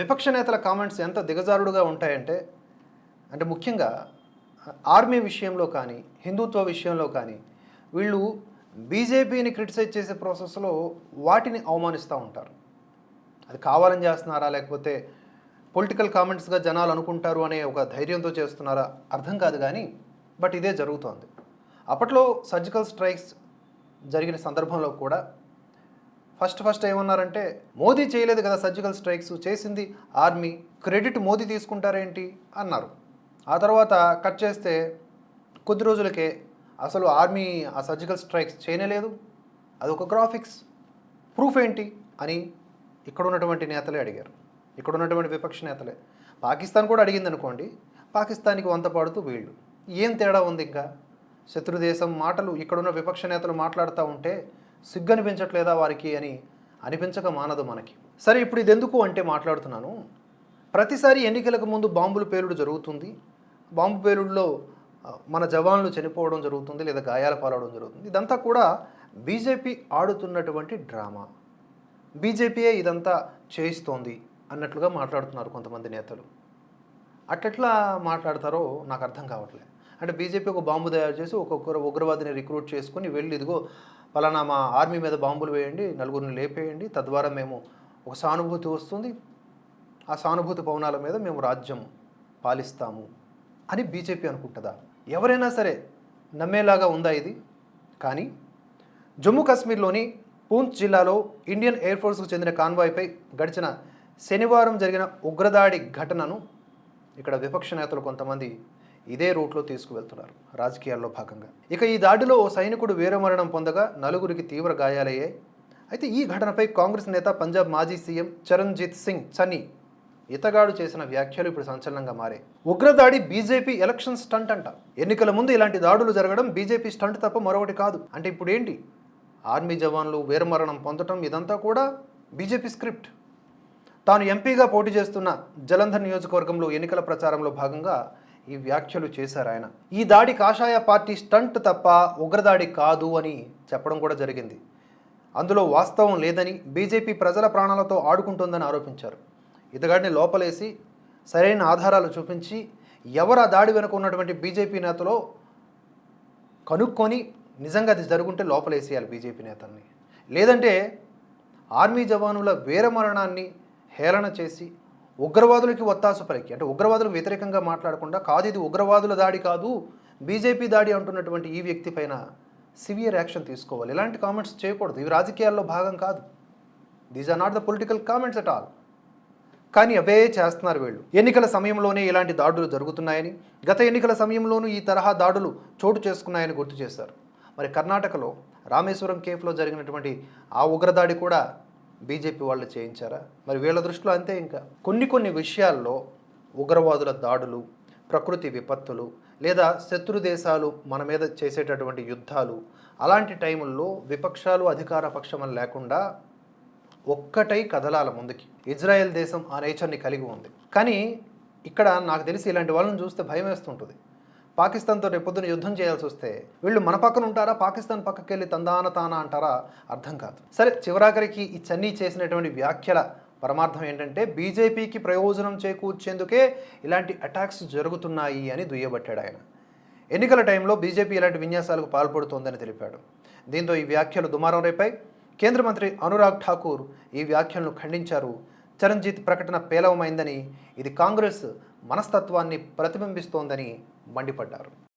విపక్ష నేతల కామెంట్స్ ఎంత దిగజారుడుగా ఉంటాయంటే అంటే ముఖ్యంగా ఆర్మీ విషయంలో కానీ హిందుత్వ విషయంలో కానీ వీళ్ళు బీజేపీని క్రిటిసైజ్ చేసే ప్రాసెస్లో వాటిని అవమానిస్తూ ఉంటారు. అది కావాలని చేస్తున్నారా లేకపోతే పొలిటికల్ కామెంట్స్గా జనాలు అనుకుంటారు అనే ఒక ధైర్యంతో చేస్తున్నారా అర్థం కాదు కానీ బట్ ఇదే జరుగుతోంది. అప్పట్లో సర్జికల్ స్ట్రైక్స్ జరిగిన సందర్భంలో కూడా ఫస్ట్ ఫస్ట్ ఏమన్నారంటే మోదీ చేయలేదు కదా సర్జికల్ స్ట్రైక్స్ చేసింది ఆర్మీ క్రెడిట్ మోదీ తీసుకుంటారేంటి? అన్నారు. ఆ తర్వాత కట్ చేస్తే కొద్ది రోజులకే అసలు ఆర్మీ ఆ సర్జికల్ స్ట్రైక్స్ చేయనేలేదు. అది ఒక గ్రాఫిక్స్. ప్రూఫ్ ఏంటి? అని ఇక్కడ ఉన్నటువంటి నేతలే అడిగారు. ఇక్కడ ఉన్నటువంటి విపక్ష నేతలే. పాకిస్తాన్ కూడా అడిగింది అనుకోండి పాకిస్తాన్కి వంత పాడుతూ వీళ్ళు. ఏం తేడా ఉంది ఇంకా? శత్రు దేశం మాటలు ఇక్కడున్న విపక్ష నేతలు మాట్లాడుతూ ఉంటే సిగ్గు అనిపించట్లేదా వారికి అని అనిపించక మానదు మనకి. సరే ఇప్పుడు ఇది ఎందుకు అంటే మాట్లాడుతున్నాను. ప్రతిసారి ఎన్నికలకు ముందు బాంబులు పేలుడు జరుగుతుంది. బాంబు పేలుడులో మన జవాన్లు చనిపోవడం జరుగుతుంది లేదా గాయాల పాలవడం జరుగుతుంది. ఇదంతా కూడా బీజేపీ ఆడుతున్నటువంటి డ్రామా. బీజేపీయే ఇదంతా చేయిస్తోంది అన్నట్లుగా మాట్లాడుతున్నారు కొంతమంది నేతలు. అట్టెట్లా మాట్లాడతారో నాకు అర్థం కావట్లేదు అంటే బీజేపీ ఒక బాంబు తయారు చేసి ఒక్కొక్కరు ఉగ్రవాదిని రిక్రూట్ చేసుకుని వెళ్ళి ఇదిగో పలానా మా ఆర్మీ మీద బాంబులు వేయండి నలుగురిని లేపేయండి తద్వారా మేము ఒక సానుభూతి వస్తుంది. ఆ సానుభూతి పవనాల మీద మేము రాజ్యం పాలిస్తాము అని బీజేపీ అనుకుంటుందా? ఎవరైనా సరే నమ్మేలాగా ఉందా ఇది? కానీ జమ్మూ కాశ్మీర్లోని పూంచ్ జిల్లాలో ఇండియన్ ఎయిర్ ఫోర్స్కు చెందిన కాన్వాయ్పై గడిచిన శనివారం జరిగిన ఉగ్రదాడి ఘటనను ఇక్కడ విపక్ష నేతలు కొంతమంది ఇదే రూట్లో తీసుకువెళ్తున్నారు రాజకీయాల్లో భాగంగా. ఇక ఈ దాడిలో ఓ సైనికుడు వీరమరణం పొందగా నలుగురికి తీవ్ర గాయాలయ్యాయి. అయితే ఈ ఘటనపై కాంగ్రెస్ నేత పంజాబ్ మాజీ సీఎం చరణ్జీత్ సింగ్ చని ఇతగాడు చేసిన వ్యాఖ్యలు ఇప్పుడు సంచలనంగా మారే ఉగ్రదాడి బీజేపీ ఎలక్షన్ స్టంట్ అంట. ఎన్నికల ముందు ఇలాంటి దాడులు జరగడం బీజేపీ స్టంట్ తప్ప మరొకటి కాదు. అంటే ఇప్పుడు ఏంటి? ఆర్మీ జవాన్లు వీరమరణం పొందటం ఇదంతా కూడా బీజేపీ స్క్రిప్ట్. తాను ఎంపీగా పోటీ చేస్తున్న జలంధర్ నియోజకవర్గంలో ఎన్నికల ప్రచారంలో భాగంగా ఈ వ్యాఖ్యలు చేశారు ఆయన. ఈ దాడి కాషాయ పార్టీ స్టంట్ తప్ప ఉగ్రదాడి కాదు అని చెప్పడం కూడా జరిగింది. అందులో వాస్తవం లేదని బీజేపీ ప్రజల ప్రాణాలతో ఆడుకుంటుందని ఆరోపించారు. ఇతగాడిని లోపలేసి సరైన ఆధారాలు చూపించి ఎవరు ఆ దాడి వెనుక ఉన్నటువంటి బీజేపీ నేతలో కనుక్కొని నిజంగా అది జరుగుంటే లోపలేసేయాలి బీజేపీ నేతల్ని. లేదంటే ఆర్మీ జవానుల వీరమరణాన్ని హేళన చేసి ఉగ్రవాదులకి ఒత్తాసు పలికి. అంటే ఉగ్రవాదులకు వ్యతిరేకంగా మాట్లాడకుండా కాదు ఇది ఉగ్రవాదుల దాడి కాదు బీజేపీ దాడి అంటున్నటువంటి ఈ వ్యక్తి పైన సివియర్ యాక్షన్ తీసుకోవాలి. ఇలాంటి కామెంట్స్ చేయకూడదు. ఇవి రాజకీయాల్లో భాగం కాదు. These are not the political comments at all కానీ అవే చేస్తున్నారు వీళ్ళు. ఎన్నికల సమయంలోనే ఇలాంటి దాడులు జరుగుతున్నాయని గత ఎన్నికల సమయంలోనూ ఈ తరహా దాడులు చోటు చేసుకున్నాయని గుర్తు చేశారు. మరి కర్ణాటకలో రామేశ్వరం కేఫ్లో జరిగినటువంటి ఆ ఉగ్రదాడి కూడా బీజేపీ వాళ్ళు చేయించారా? మరి వీళ్ళ దృష్టిలో అంతే ఇంకా. కొన్ని కొన్ని విషయాల్లో ఉగ్రవాదుల దాడులు ప్రకృతి విపత్తులు లేదా శత్రు దేశాలు మన మీద చేసేటటువంటి యుద్ధాలు అలాంటి టైముల్లో విపక్షాలు అధికార పక్షం లేకుండా ఒక్కటై కదలాల ముందుకి. ఇజ్రాయెల్ దేశం ఆ నేచర్ని కలిగి ఉంది. కానీ ఇక్కడ నాకు తెలిసి ఇలాంటి వాళ్ళని చూస్తే భయం వేస్తుంటుంది. పాకిస్తాన్తో రేపొద్దున యుద్ధం చేయాల్సి వస్తే వీళ్ళు మన పక్కన ఉంటారా? పాకిస్తాన్ పక్కకి వెళ్ళి తందాన తానా అంటారా? అర్థం కాదు. సరే చివరాఖరికి ఈ చన్నీ చేసినటువంటి వ్యాఖ్యల పరమార్థం ఏంటంటే బీజేపీకి ప్రయోజనం చేకూర్చేందుకే ఇలాంటి అటాక్స్ జరుగుతున్నాయి అని దుయ్యబట్టాడు ఆయన. ఎన్నికల టైంలో బీజేపీ ఇలాంటి విన్యాసాలకు పాల్పడుతోందని తెలిపాడు. దీంతో ఈ వ్యాఖ్యలు దుమారం రేపై కేంద్ర మంత్రి అనురాగ్ ఠాకూర్ ఈ వ్యాఖ్యలను ఖండించారు. చరణ్జీత్ ప్రకటన పేలవమైందని ఇది కాంగ్రెస్ మనస్తత్వాన్ని ప్రతిబింబిస్తోందని మండిపడ్డారు.